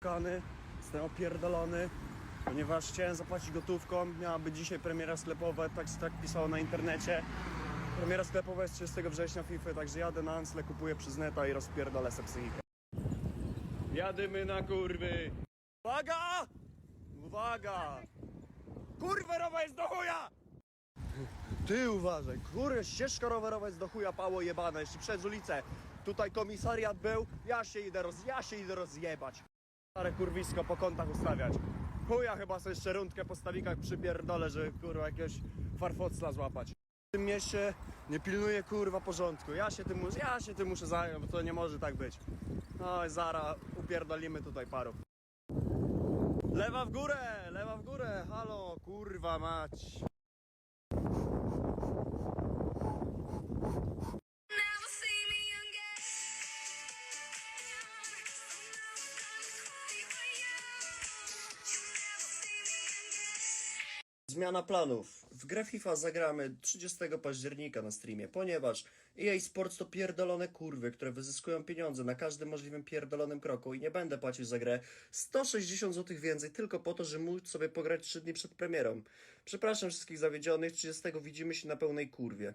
Kany, jestem opierdolony, ponieważ chciałem zapłacić gotówką. Miała być dzisiaj premiera sklepowa, tak, tak pisało na internecie. Premiera sklepowa jest 30 września FIFA, także jadę na Ansle, kupuję przez neta i rozpierdolę se psychikę. Jadymy na kurwy! Uwaga! Uwaga! Kurwa rowa jest do chuja! Ty uważaj, kurde, ścieżka rowerowa jest do chuja pało jebane, jeszcze przez ulicę. Tutaj komisariat był, ja się idę roz, ja się idę rozjebać. Stare kurwisko po kątach ustawiać. Chuja chyba sobie jeszcze rundkę po stawikach przypierdolę, żeby kurwa jakiegoś farfocla złapać. W tym mieście nie pilnuje kurwa porządku. Ja się tym muszę, ja się tym muszę zająć, bo to nie może tak być. No i zara upierdolimy tutaj paru. Lewa w górę, lewa w górę, halo, kurwa mać. Zmiana planów. W grę FIFA zagramy 30 października na streamie, ponieważ EA Sports to pierdolone kurwy, które wyzyskują pieniądze na każdym możliwym pierdolonym kroku i nie będę płacił za grę 160 zł więcej tylko po to, żeby móc sobie pograć 3 dni przed premierą. Przepraszam wszystkich zawiedzionych, 30 widzimy się na pełnej kurwie.